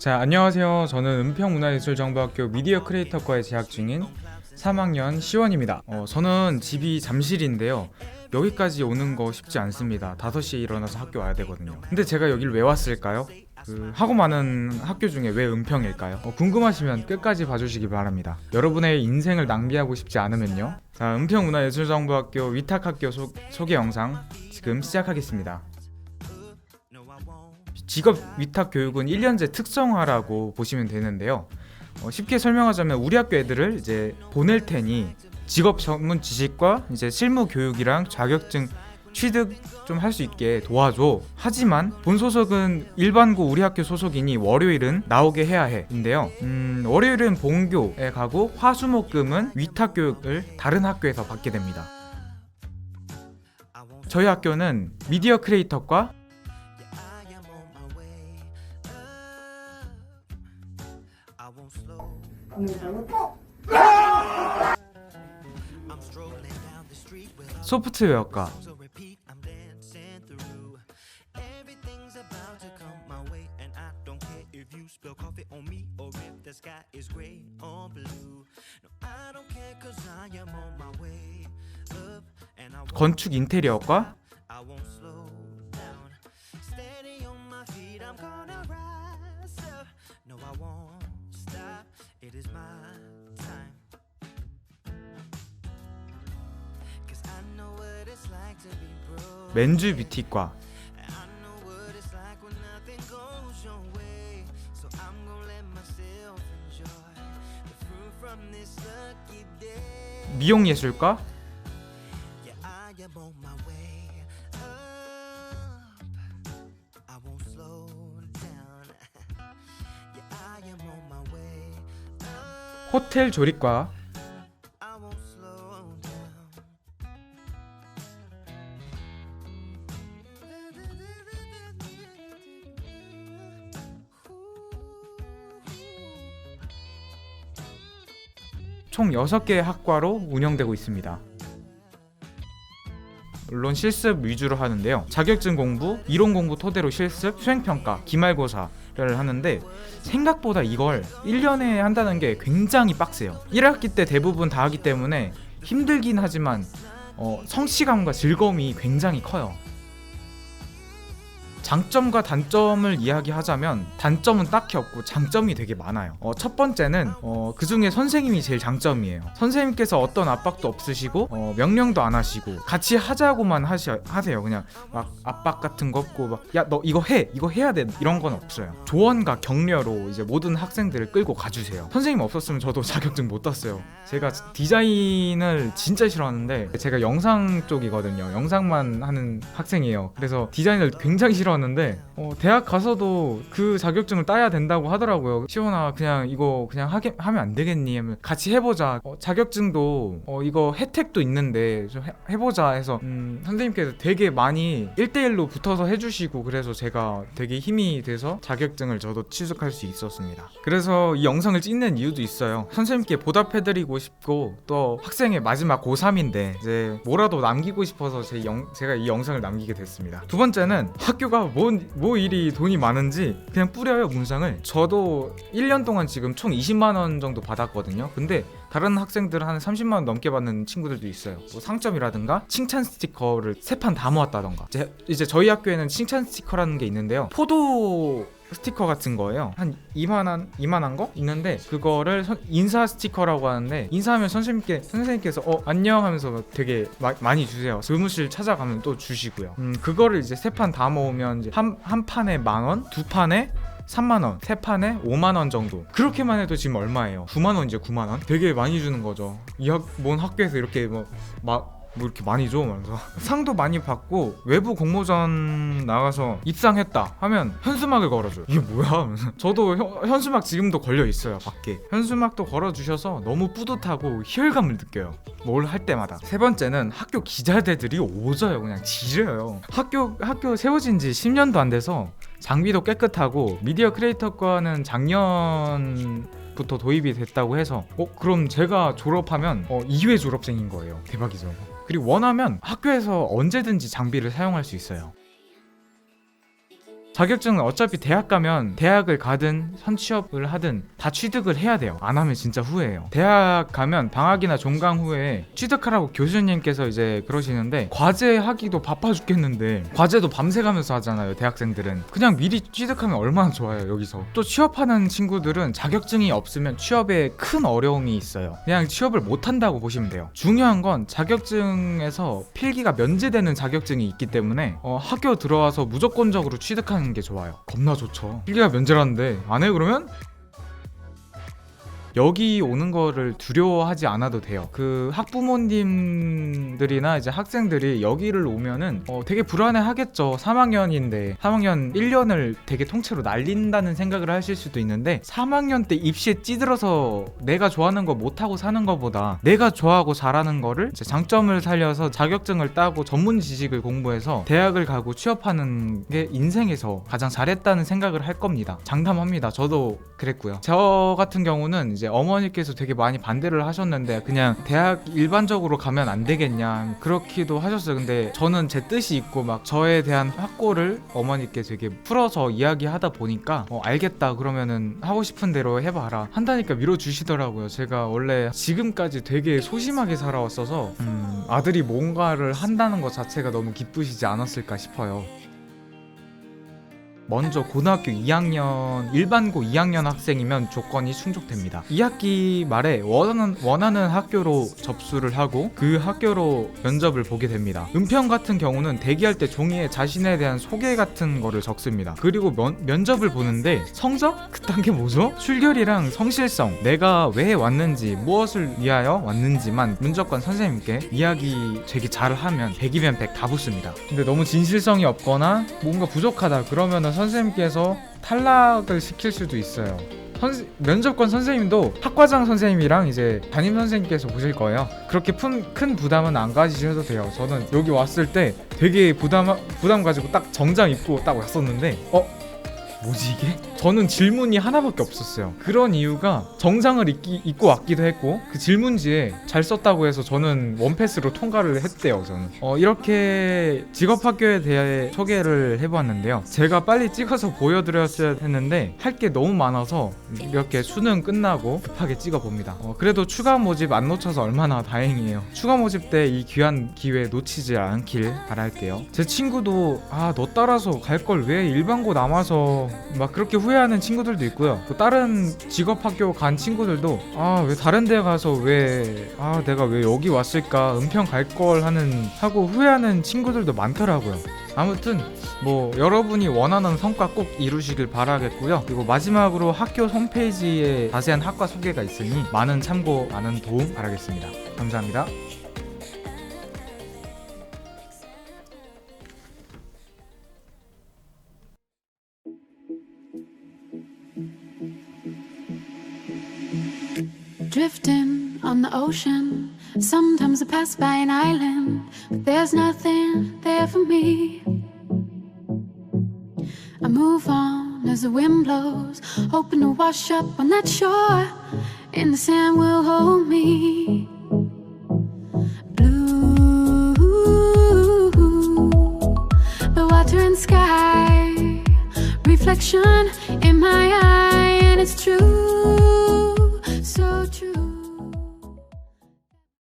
자 안녕하세요. 저는 은평문화예술정보학교 미디어 크리에이터과에 재학 중인 3학년 시원입니다. 어, 저는 집이 잠실인데요. 여기까지 오는 거 쉽지 않습니다. 5시에 일어나서 학교 와야 되거든요. 근데 제가 여길 왜 왔을까요? 그 하고 많은 학교 중에 왜 은평일까요? 어, 궁금하시면 끝까지 봐주시기 바랍니다. 여러분의 인생을 낭비하고 싶지 않으면요. 자 은평문화예술정보학교 위탁학교 소, 소개 영상 지금 시작하겠습니다 직업 위탁 교육은 1년제 특성화라고 보시면 되는데요. 어, 쉽게 설명하자면 우리 학교 애들을 이제 보낼 테니 직업 전문 지식과 이제 실무 교육이랑 자격증 취득 좀 할 수 있게 도와줘. 하지만 본 소속은 일반고 우리 학교 소속이니 월요일은 나오게 해야 해인데요. 음, 월요일은 본교에 가고 화수목금은 위탁 교육을 다른 학교에서 받게 됩니다. 저희 학교는 미디어 크리에이터과 won't, 건축 인테리어과 my way up. 호텔 조리과 총 6개의 학과로 운영되고 있습니다. 물론 실습 위주로 하는데요. 자격증 공부, 이론 공부 토대로 실습, 수행평가, 기말고사를 하는데 생각보다 이걸 1년에 한다는 게 굉장히 빡세요. 1학기 때 대부분 다 하기 때문에 힘들긴 하지만 어, 성취감과 즐거움이 굉장히 커요. 장점과 단점을 이야기하자면 단점은 딱히 없고 장점이 되게 많아요. 어, 첫 번째는 어, 그 중에 선생님이 제일 장점이에요. 선생님께서 어떤 압박도 없으시고 어, 명령도 안 하시고 같이 하자고만 하시, 하세요. 그냥 막 압박 같은 거 없고 막 야 너 이거 해 이거 해야 돼 이런 건 없어요. 조언과 격려로 이제 모든 학생들을 끌고 가주세요. 선생님 없었으면 저도 자격증 못 땄어요. 제가 디자인을 진짜 싫어하는데 제가 영상 쪽이거든요. 영상만 하는 학생이에요. 그래서 디자인을 굉장히 싫어 하는데 어, 대학 가서도 그 자격증을 따야 된다고 하더라고요. 시원아 그냥 이거 그냥 하게, 하면 안 되겠니? 하면 같이 해보자. 어, 자격증도 어, 이거 혜택도 있는데 좀 해, 해보자 해서 음, 선생님께서 되게 많이 1대1로 붙어서 해주시고 그래서 제가 되게 힘이 돼서 자격증을 저도 취득할 수 있었습니다. 그래서 이 영상을 찍는 이유도 있어요. 선생님께 보답해드리고 싶고 또 학생의 마지막 고3인데 이제 뭐라도 남기고 싶어서 제 영, 제가 이 영상을 남기게 됐습니다. 두 번째는 학교가 뭔, 뭐 일이 돈이 많은지 그냥 뿌려요 문상을. 저도 1년 동안 지금 총 20만 원 정도 받았거든요. 근데 다른 학생들 한 30만 원 넘게 받는 친구들도 있어요. 뭐 상점이라든가 칭찬 스티커를 세 판 다 모았다던가. 이제, 이제 저희 학교에는 칭찬 스티커라는 게 있는데요. 포도 스티커 같은 거예요. 한 이만한 이만한 거 있는데 그거를 선- 인사 스티커라고 하는데 인사하면 선생님께 선생님께서 어 안녕 하면서 되게 마- 많이 주세요. 교무실 찾아가면 또 주시고요. 음 그거를 이제 세 판 다 모으면 이제 한 한 판에 만 원, 두 판에 3만 원, 세 판에 5만 원 정도. 그렇게만 해도 지금 얼마예요? 9만 원 이제 9만 원? 되게 많이 주는 거죠. 이학뭔 학교에서 이렇게 뭐막 뭐 이렇게 많이 줘? 말면서. 상도 많이 받고 외부 공모전 나가서 입상했다 하면 현수막을 걸어줘요. 이게 뭐야? 하면서. 저도 현, 현수막 지금도 걸려 있어요 밖에. 현수막도 걸어주셔서 너무 뿌듯하고 희열감을 느껴요. 뭘 할 때마다. 세 번째는 학교 기자들이 오져요. 그냥 지려요. 학교 학교 세워진 지 10년도 안 돼서 장비도 깨끗하고 미디어 크리에이터과는 작년 부터 도입이 됐다고 해서 어 그럼 제가 졸업하면 어 2회 졸업생인 거예요. 대박이죠 그리고 원하면 학교에서 언제든지 장비를 사용할 수 있어요 자격증은 어차피 대학 가면 대학을 가든 선취업을 하든 다 취득을 해야 돼요. 안 하면 진짜 후회해요. 대학 가면 방학이나 종강 후에 취득하라고 교수님께서 이제 그러시는데 과제 하기도 바빠 죽겠는데 과제도 밤새 가면서 하잖아요. 대학생들은 그냥 미리 취득하면 얼마나 좋아요. 여기서 또 취업하는 친구들은 자격증이 없으면 취업에 큰 어려움이 있어요. 그냥 취업을 못 한다고 보시면 돼요. 중요한 건 자격증에서 필기가 면제되는 자격증이 있기 때문에 어, 학교 들어와서 무조건적으로 취득 하는 게 좋아요. 겁나 좋죠. 필기가 면제라는데 안 해 그러면 여기 오는 거를 두려워하지 않아도 돼요. 그 학부모님들이나 이제 학생들이 여기를 오면은 어, 되게 불안해 하겠죠. 3학년인데 3학년 1년을 되게 통째로 날린다는 생각을 하실 수도 있는데 3학년 때 입시에 찌들어서 내가 좋아하는 거 못하고 사는 거보다 내가 좋아하고 잘하는 거를 장점을 살려서 자격증을 따고 전문 지식을 공부해서 대학을 가고 취업하는 게 인생에서 가장 잘했다는 생각을 할 겁니다. 장담합니다. 저도 그랬고요. 저 같은 경우는 이제 어머니께서 되게 많이 반대를 하셨는데 그냥 대학 일반적으로 가면 안 되겠냐 그렇기도 하셨어요. 근데 저는 제 뜻이 있고 막 저에 대한 확고를 어머니께 되게 풀어서 이야기하다 보니까 어, 알겠다 그러면은 하고 싶은 대로 해봐라 한다니까 밀어 주시더라고요. 제가 원래 지금까지 되게 소심하게 살아왔어서 음, 아들이 뭔가를 한다는 것 자체가 너무 기쁘시지 않았을까 싶어요. 먼저 고등학교 2학년 일반고 2학년 학생이면 조건이 충족됩니다. 2학기 말에 원하는 원하는 학교로 접수를 하고 그 학교로 면접을 보게 됩니다. 은평 같은 경우는 대기할 때 종이에 자신에 대한 소개 같은 거를 적습니다. 그리고 면, 면접을 보는데 성적 그딴 게 뭐죠? 출결이랑 성실성, 내가 왜 왔는지 무엇을 위하여 왔는지만 문적관 선생님께 이야기 되게 잘하면 100이면 100 다 붙습니다. 근데 너무 진실성이 없거나 뭔가 부족하다 그러면은 선생님께서 탈락을 시킬 수도 있어요. 선, 면접관 선생님도 학과장 선생님이랑 이제 담임 선생님께서 보실 거예요. 그렇게 큰, 큰 부담은 안 가지셔도 돼요. 저는 여기 왔을 때 되게 부담 부담 가지고 딱 정장 입고 딱 왔었는데 어 뭐지 이게? 저는 질문이 하나밖에 없었어요. 그런 이유가 정장을 입기, 입고 왔기도 했고 그 질문지에 잘 썼다고 해서 저는 원패스로 통과를 했대요. 저는 어, 이렇게 직업학교에 대해 소개를 해보았는데요. 제가 빨리 찍어서 보여드렸어야 했는데 할 게 너무 많아서 이렇게 수능 끝나고 급하게 찍어봅니다. 어, 그래도 추가 모집 안 놓쳐서 얼마나 다행이에요. 추가 모집 때 이 귀한 기회 놓치지 않길 바랄게요. 제 친구도 아 너 따라서 갈 걸 왜 일반고 남아서 막 그렇게 후회하는 친구들도 있고요. 또 다른 직업 학교 간 친구들도 아 왜 다른 데 가서 왜 아 내가 왜 여기 왔을까 은평 갈 걸 하는 하고 후회하는 친구들도 많더라고요. 아무튼 뭐 여러분이 원하는 성과 꼭 이루시길 바라겠고요. 그리고 마지막으로 학교 홈페이지에 자세한 학과 소개가 있으니 많은 참고 많은 도움 바라겠습니다. 감사합니다. Drifting on the ocean. Sometimes I pass by an island, but there's nothing there for me. I move on as the wind blows, hoping to wash up on that shore, and the sand will hold me. Blue, the water and sky, reflection in my eye, and it's true.